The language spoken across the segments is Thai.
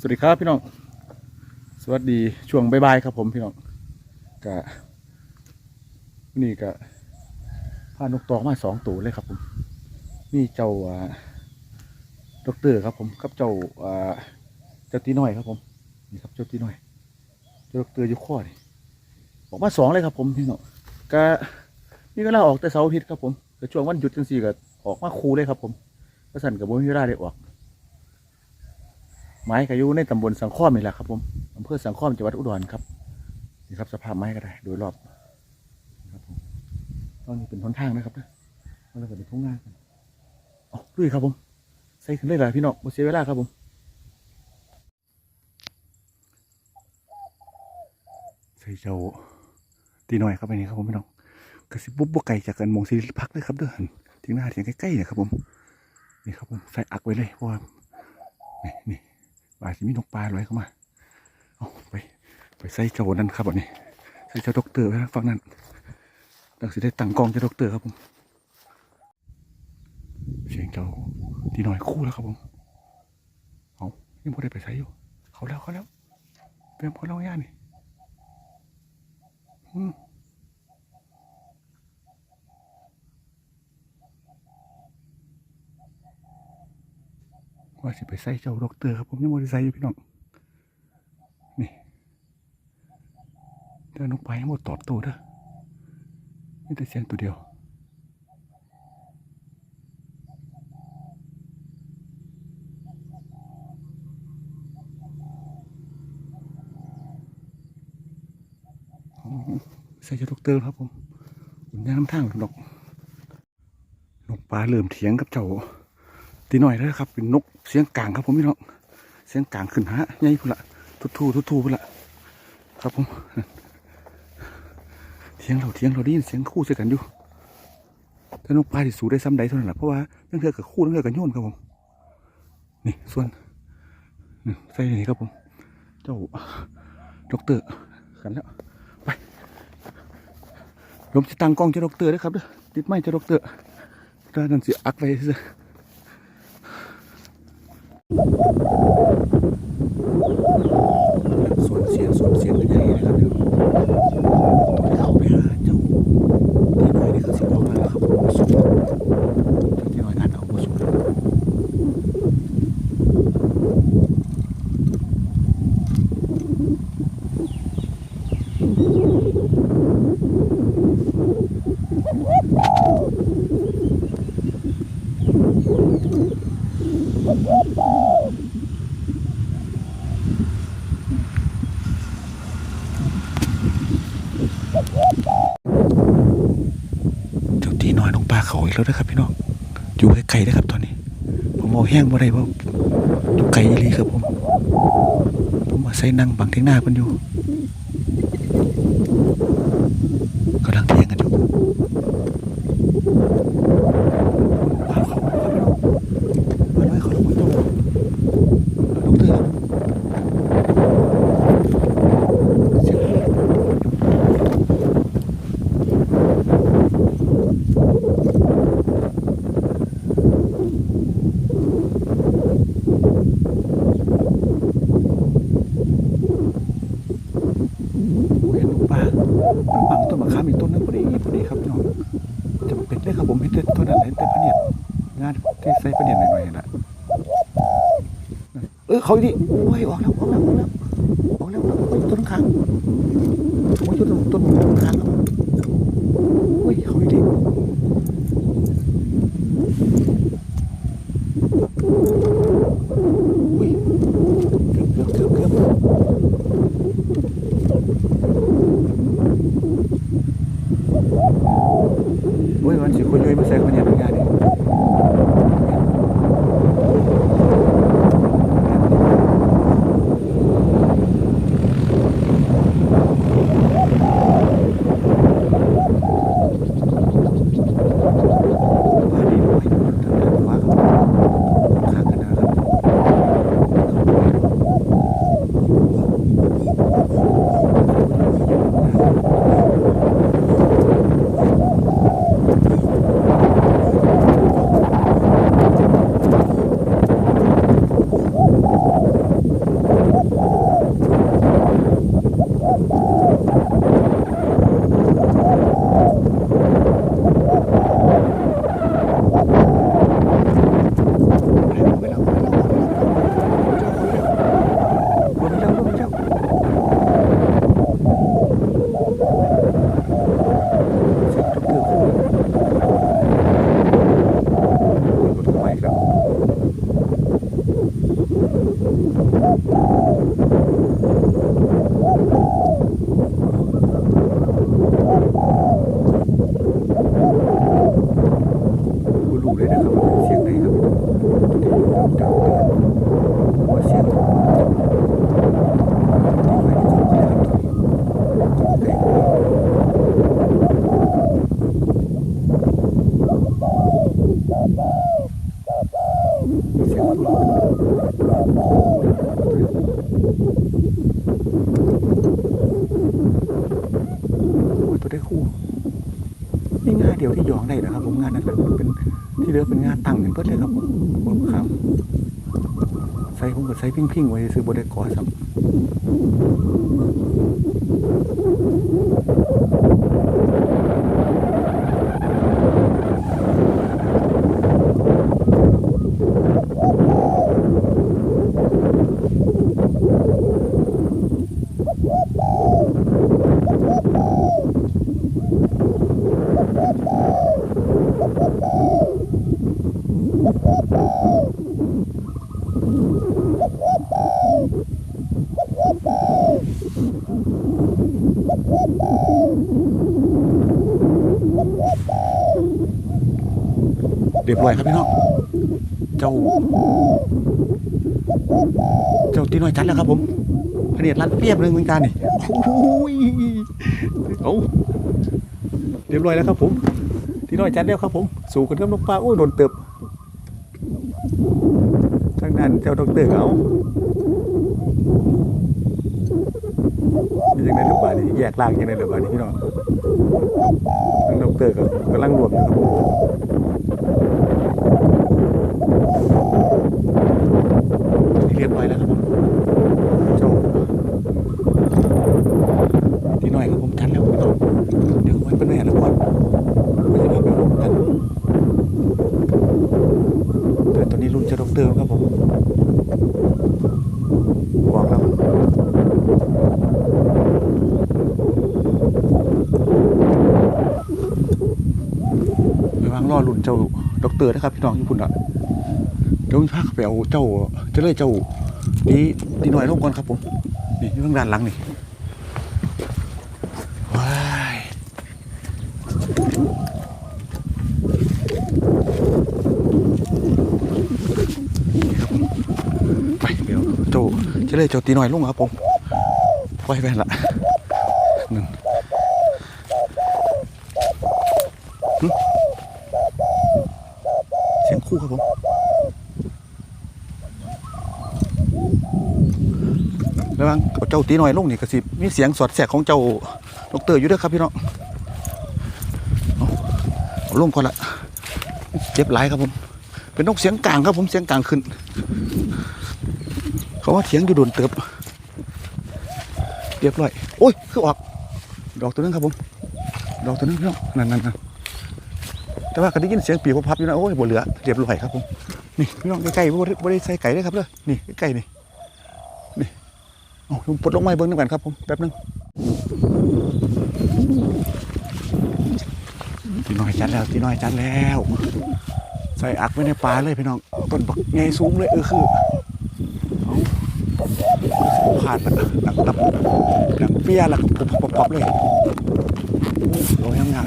สวัสดีครับพี่น้อง สวัสดีช่วงบ่ายๆครับผมพี่น้องกะนี่กะพานกตอกมาสองตัวเลยครับผมนี่เจ้าอ่าดอกเตอร์ครับผมกับเจ้าอ่าเจ้าตีน้อยครับผมนี่ครับเจ้าตีน้อยเจ้าดอกเตอร์อยู่ข้อนี่ออกมาสองเลยครับผมพี่น้องกะนี่ก็ลาออกแต่เสาร์อาทิตย์ครับผมแต่ช่วงวันหยุดจังสี่ก็ออกมาคูเลยครับผมกระสันกับบุญวิราได้ออก ไม้ก็อยู่ในตำบลสังข้อมนี่แหละครับผมอำเภอสังข้อมจังหวัดอุดรครับนี่ครับสภาพไม้ก็ได้ โดยรอบครับผมตอนนี้เป็นทนทางนะครับนะแล้วก็เป็นทุ่งนากันอ๋อลุยครับผมใส่ขึ้นเลยเหรอพี่น้องบ่เสียเวลาครับผมใส่เจ้าตีหน่อยเข้าไปนี่ครับผมพี่น้องกระสิบปุ๊บบ่ไก่จากกันมองสิริพักเลยครับเด้อหั่นทิ้งหน้าเถียงใกล้ๆเนี่ยครับผมนี่ครับผมใส่อักไว้เลยเพราะว่านี่นี่ บาสิมีนกปลาลอยเข้ามาเอาไป ไปใส่เจ้านั่นครับวันนี้ใส่เจ้าดอกเตอร์ไว้ทางฝั่งนั้นดังสิได้ตั้งกองเจ้าดอกเตอร์ครับผมเสียงเจ้าตีหน่อยคู่แล้วครับผมเอายังพอได้ไปใส่อยู่ เขาแล้วเขาแล้วเป็นพอเล่าย่านี่อืม ว่าสิไปใส่เจ้าด็อกเตอร์ครับผมยังไม่ได้ใส่อยู่พี่น้องนี่เดินลงไปหมดตอบโต้เด้อนี่แต่เสียงตัวเดียวใส่เจ้าด็อกเตอร์ครับผมอุ่นยาน้ำทางดอกนกปลาเริ่มเถียงกับเจ้า ตีหน่อยแล้วครับ เป็นนกเสียงกลางครับผมพี่น้องเสียงกลางขึ้นฮะใหญ่พุ่นละทุทูทุทูพุ่นละครับผมเถียงเราเถียงเราได้ยินเสียงคู่ใส่กันอยู่แต่นกปลาที่สูได้ซ้ำใดเท่านั้นแหละเพราะว่าตั้งเทือกับคู่ตั้งเทือกับโยนครับผมนี่ส่วนใส่นี่ครับผม เจ้าด็อกเตอร์ขันแล้วไปผมจะตั้งกล้องเจ้าด็อกเตอร์ด้วยครับเด้อติดไม้เจ้าด็อกเตอร์ด้านนั้นสิอักไว้ซะ ส่วนเสียงส่วนเสียงเป็นยังไงนะครับเดี๋ยวต้องเข้าไปหาเจ้าที่น้อยนี่คือสียงออกมาแล้วครับผสุดเจ้าที่น้อยงานเอาบ่สุด เจ้าที่น้อยลงปลาเขาอีกแล้วนะครับพี่น้องอยู่ไกลๆนะครับตอนนี้ ผมเอาแห้งบ่ได้ว่าอยู่ไกลอีหลีครับผมผมมาใส่นั่งบังทียงหน้าเพิ่นอยู่กำลังเถียงกันอยู่ปลาเขาครับพี่น้องปลาน้อยเขาลงมาตัวลูกเตือนเสียง เห็นลูกปลาปังต้นมะขามอีกต้นนึงพอดีพอดีครับพี่น้องจะเป็นได้ครับผมเห็นแต่ต้นนั้นเห็นแต่พะเนียดงานที่ใส่พะเนียดหน่อยๆนะ เขาอีกทีโอ้ยออกแล้วออกแล้วออกแล้วออกแล้วต้นข้างโอ้ยต้นต้นต้นข้างครับโอ้ยเขาอีกทีอุ้ยเกือบเกือบเกือบเกือบ โอ้ยวันสิคนย่อยมาใส่คนเนี่ยเป็นงานนี่ว่าดีด้วยทางด้านขวาครับข้างกันนะครับ ดูเลยนะครับว่าเป็นเสียงไหนครับที่ได้ยินครับจากเตือนว่าเสียงของเจ้าที่ไม่ได้ยินเลยครับตอนนี้ได้เสียงของโอ้ยตัวได้คู่นี่งานเดียวที่ยองได้นะครับผมงานนั้นแหละมันเป็น ที่เหลือเป็นงานตั้งเงินเพื่อเลยครับผมผมครับใส่ผมก็ใส่พิงพิงๆไว้ซื้อบไดกอสัม เรียบร้อยครับพี่น้องเจ้า เจ้าตีน้อยจัดแล้วครับผมพเนียดรัดเปียบเลยเหมือนกันนี่โอ้ยเอาเรียบร้อยแล้วครับผมตีน้อยจัดแล้วครับผม สู่กันกับนกปลาโอ้ยโดนเติบทางนั้นเจ้าดอกเตอร์เอาเป็นยังไงหรือเปล่านี่แยกล่างยังไงหรือเปล่านี่พี่น้องทางดอกเตอร์กกำลังรวมอยู่ครับผม นี่เรียบร้อยแล้วครับผมเจ้าทีหน่อยครับผมทันแล้วครับเดี๋ยวไว้เป็นแม่แล้วก่อนไม่จะพาไปลงกันแต่ตอนนี้รุ่นเจะดอกเตอร์ครับผมบอกแล้ว รอรุ่นเจ้าดอกเตอร์นะครับพี่น้องญี่ปุ่นอะเดี๋ยวมีพาไปเอาเจ้าจะเลยเจ้านี่ตีหน่อยลงก่อนครับผมนี่อยู่ทางด้านหลังนี่ว้ายไปเดี๋ยวเจ้าจะเลยเจ้าตีหน่อยลงครับผมไปไปละหนั่นหึเสียงคู่ครับผม ระวังเจ้าตีหน่อยลงนี่กระสิบมีเสียงสอดแสกของเจ้าดอกเตอร์อยู่ด้วยครับพี่น้องลงก่อนละเจ็บหลายครับผม เป็นนกเสียงกลางครับผมเสียงกลางขึ้น เขาว่าเถียงอยู่โดนเติบเรียบร้อยโอ้ยคือออก ดอกตัวนึงครับผม ดอกตัวนึงพี่น้องนั่นนั่นนั่นแต่ว่าก็ได้ยินเสียงปีกพับอยู่นะโอ้ยบนเหลือเรียบร้อยครับผมนี่พี่น้องใกล้ๆบ่ได้บ่ได้ใส่ไก่เลยครับเลยนี่ใกล้ๆนี่ โอ้ลุงปลดลงไม้เบิ้งน้ำกันครับผมแป๊บหนึงตีน้อยจัดแล้วตีน้อยจัดแล้ว ใส่อักไว้ในป่าเลยพี่น้องต้นบักใหญ่สูงเลยเออคือเอาขาดดังตับดังเปี้ยแล้วก็ปุบปับปับเลยโอ้ยงาม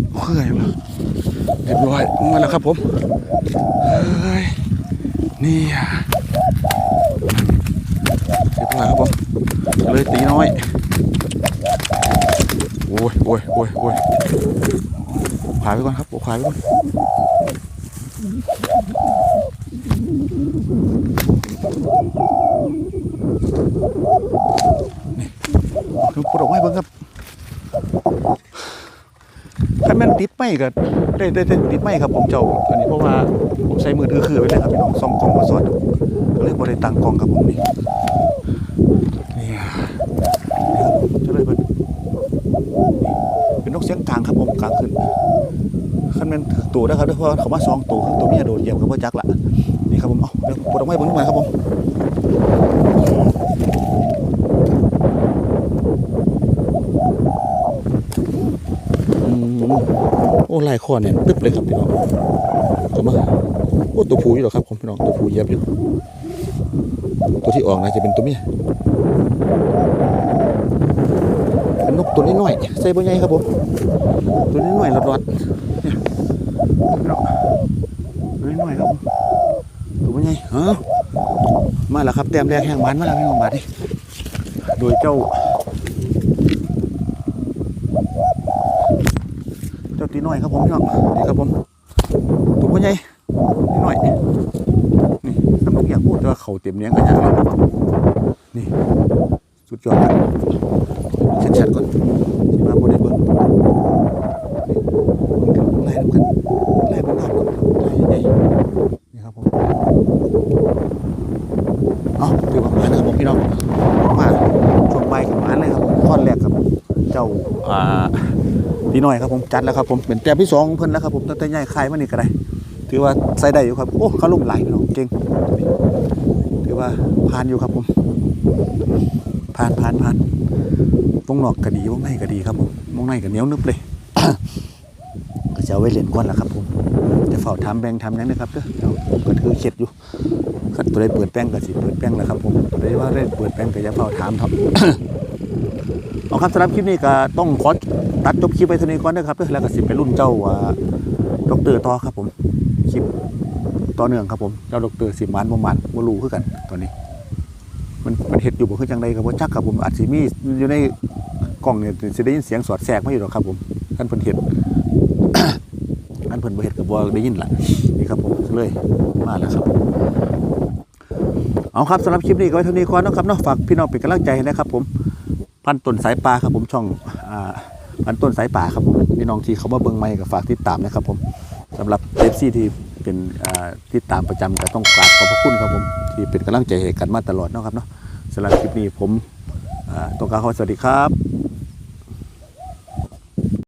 เลยผมเคลื่อยเรียบร้อยมาแล้วครับผมเฮ้ยนี่อะเรียบร้อยครับผมเลยตีน้อยโอ้ยโอ้ยโอ้ยโอ้ยขวาไปก่อนครับขวาไปก่อนลุงปลดออกไม้เบิ่งครับ แม่นติดไม่ก็ได้ได้ได้ติดไม่ครับผมเจ้าอันนี้เพราะว่าผมใส่มือถือคือไว้เลยครับพี่น้องส่องกล้องมาสอดก็เลยบ่ได้ตั้งกล้องครับผมนี่นี่นี่ครับจะเลยเป็นเป็นนกเสียงกลางครับผมกลางขึ้นขั้นเป็นถึกตัวนะครับด้วยเพราะเขามาสองตัวตัวเมียโดนเหยียบกับว่าจักละนี่ครับผมเอาเดี๋ยวปลดออกมาให้เบิ่งหน่อยครับผม มโอ้ลายคอเนี่ยตึ๊บเลยครับพี่น้องเขามาโอ้ตัวผู้อยู่หรอครับพี่น้องตัวผู้เยียบอยู่ตัวที่ออกน่าจะเป็นตัวเมียเป็นนกตัวน้อยๆใส่บ่ใหญ่ครับผมตัวน้อยๆรอดๆเนี่ยตัวน้อยๆครับผมตัวบ่ใหญ่ฮะมาแล้วครับแต้มแรกแห้งหวานมาแล้วพี่น้องบาดนี่โดยเจ้า เจ้า ตีน้อยครับผมพี่น้องนี่ครับผมตัวบ่ใหญ่นิดหน่อยนี่สำนักอยากพูดแต่ว่าเขาเต็มเลี้ยงกันอย่างไรนี่สุดยอดครับชัดๆก่อนสิมาโมได้เบิ้งนี่ไล่กันไล่บนน้ำก่อนไล่ใหญ่นี่ครับผมเอาถือว่าหมานะครับผมพี่น้องมาช่วงใบกับหมาเลยครับข้อแรกครับเจ้าอ่า ตีน้อยครับผมจัดแล้วครับผมเป็นแต้มที่สองเพิ่นแล้วครับผมตั้งแต่ใหญ่คายมานี่ก็ได้ถือว่าใส่ได้อยู่ครับโอ้เขาลุ่มไหลพี่น้องเก่งถือว่าผ่านอยู่ครับผมผ่านผ่านผ่านวงนอกก็ดีวงในก็ดีครับผมวงในก็เหนียวนึบเลยก็จะเอาไว้เล่นก้อนละครับผมจะเฝ้าทำแบงทำหยังนะครับเด้อผมก็ถือเข็ดอยู่คันตัวได้เปิดแป้งก็สิเปิดแป้งแล้วครับผมตัวได้ว่าได้เปิดแป้งก็จะเฝ้าถามครับ เอาครับสำหรับคลิปนี้ก็ต้องขอตัดจบคลิปไปเท่านี้ก่อนนะครับเด้อแล้วก็สิไปรุ่นเจ้าอ่าดอกเตอร์ต่อครับผมคลิปต่อเนื่องครับผมเจ้าดอกเตอร์สิมันบ่มันบ่รู้คือกันตอนนี้ มันมันเฮ็ดอยู่บ่คือจังไดก็บ่จักครับผมอาจสิมีอยู่ในกล้องเนี่ยสิได้ยินเสียงสอดแทรกมาอยู่หรอกครับผมคันเพิ่นเฮ็ดอันเพิ่นบ่เฮ็ดก็บ่ได้ยินล่ะนี่ครับผมเลยมาแล้วครับเอาครับสำหรับคลิปนี้ก็ไว้เท่านี้ก่อนนะครับเนาะฝากพี่น้องเป็นกำลังใจนะครับผม พันต้นสายปลาครับผมช่องอพันต้นสายป่าครับผมพี่น้องที่เขามาเบิ้งไม่กับฝากติดตามนะครับผมสำหรับเอฟซีที่เป็นอ่าที่ตามประจำก็ต้องกราบขอบพระคุณครับผมที่เป็นกำลังใจให้กันมาตลอดนะครับเนาะสำหรับคลิปนี้ผมต้องการขอสวัสดีครับ